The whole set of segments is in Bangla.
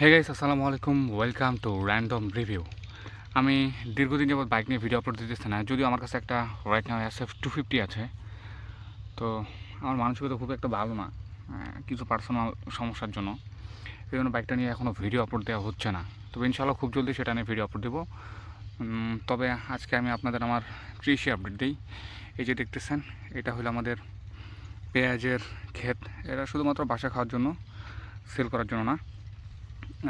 হে গাইস আসসালামু আলাইকুম ওয়েলকাম টু র্যান্ডম রিভিউ আমি দীর্ঘদিন যাবত বাইক নিয়ে ভিডিও আপলোড দিতেছি না, যদিও আমার কাছে একটা right now S F two fifty আছে। তো আমার মানসিকতা খুব একটা ভালো না কিছু পার্সোনাল সমস্যার জন্য। এই জন্য বাইকটা নিয়ে এখনও ভিডিও আপলোড দেওয়া হচ্ছে না। তবে ইনশাল্লাহ খুব জলদি সেটা নিয়ে ভিডিও আপলোড দেবো। তবে আজকে আমি আপনাদের আমার কৃষি আপডেট দিই। এই যে দেখতেছেন, এটা হলো আমাদের পেঁয়াজের ক্ষেত। এটা শুধুমাত্র বাসা খাওয়ার জন্য সেল করার জন্য না।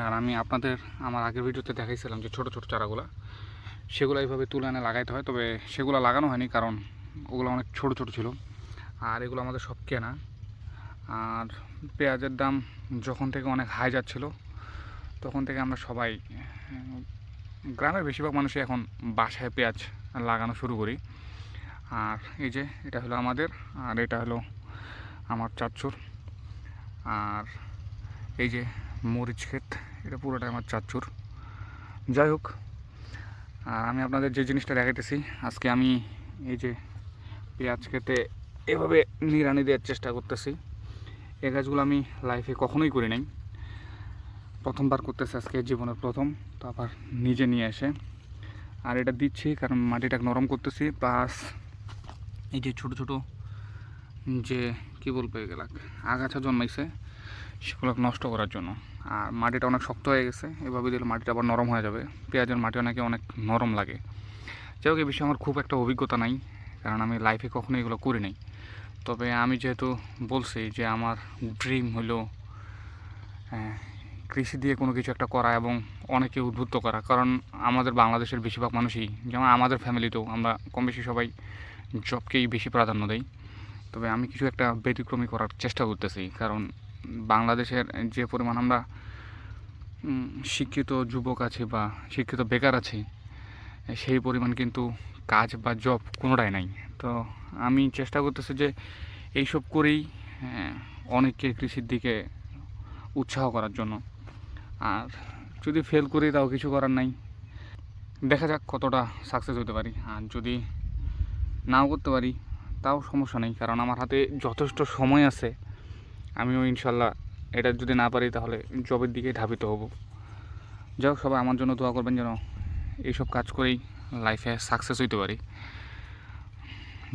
আর আমি আপনাদের আমার আগের ভিডিওতে দেখাইছিলাম যে ছোট ছোট চারাগুলো, সেগুলো এইভাবে তুলে এনে লাগাইতে হয়, তবে সেগুলো লাগানো হয়নি কারণ ওগুলো অনেক ছোট ছোট ছিল। আর এগুলো আমাদের সব কেনা। আর পেঁয়াজের দাম যখন থেকে অনেক হাই যাচ্ছিল, তখন থেকে আমরা সবাই, গ্রামের বেশিরভাগ মানুষই এখন বাসায় পেঁয়াজ লাগানো শুরু করি। আর এই যে এটা হলো আমাদের, আর এটা হলো আমার চাচুর। আর এই যে মরিচ ক্ষেত, এটা পুরোটাই আমার চাচুর। যাই হোক আর আমি আপনাদের যে জিনিসটা দেখাইতেছি, আজকে আমি এই যে পেঁয়াজ খেতে এভাবে নিড়ানি দেওয়ার চেষ্টা করতেছি। এই গাছগুলো আমি লাইফে কখনোই করি নাই। প্রথমবার করতেছি আজকে, জীবনের প্রথম, তো আবার নিজে নিয়ে এসে। আর এটা দিচ্ছি কারণ মাটিটা নরম করতেছি প্লাস এই যে ছোট ছোট যে, কী বলব এগুলা আগাছা জন্মাইছে। সেগুলো নষ্ট করার জন্য। আর মাটিটা অনেক শক্ত হয়ে গেছে এভাবে দিলে মাটিটা আবার নরম হয়ে যাবে। পেঁয়াজের মাটি নাকি অনেক নরম লাগে। যাই হোক এই বিষয়ে আমার খুব একটা অভিজ্ঞতা নাই কারণ আমি লাইফে কখনো এগুলো করি নাই। তবে আমি যেহেতু বলছি যে আমার ড্রিম হলো আহ, কৃষি দিয়ে কোনো কিছু একটা করা এবং অনেকে উদ্বুদ্ধ করা। কারণ আমাদের বাংলাদেশের বেশিরভাগ মানুষই যেমন আমাদের ফ্যামিলিতেও আমরা কম বেশি সবাই জবকেই বেশি প্রাধান্য দেই। তবে আমি কিছু একটা ব্যতিক্রমী করার চেষ্টা করতেছি কারণ বাংলাদেশের যে পরিমাণ আমরা শিক্ষিত যুবক আছে বা শিক্ষিত বেকার আছি সেই পরিমাণ কিন্তু কাজ বা জব কোনোটাই নাই। তো আমি চেষ্টা করতেছি যে এইসব করেই হ্যাঁ, অনেককে কৃষির দিকে উৎসাহ করার জন্য। আর যদি ফেল করি তাও কিছু করার নাই। দেখা যাক কতটা সাকসেস হতে পারি। আর যদি নাও করতে পারি তাও সমস্যা নেই। কারণ আমার হাতে যথেষ্ট সময় আছে। আমিও ইনশাল্লাহ এটা যদি না পারি তাহলে জবের দিকেই ধাবিত হব। যাই হোক, সবাই আমার জন্য দোয়া করবেন যেন এইসব কাজ করেই লাইফে সাকসেস হইতে পারি।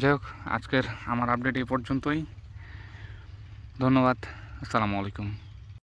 যাই হোক, আজকের আমার আপডেট এই পর্যন্তই। ধন্যবাদ, আসসালামু আলাইকুম।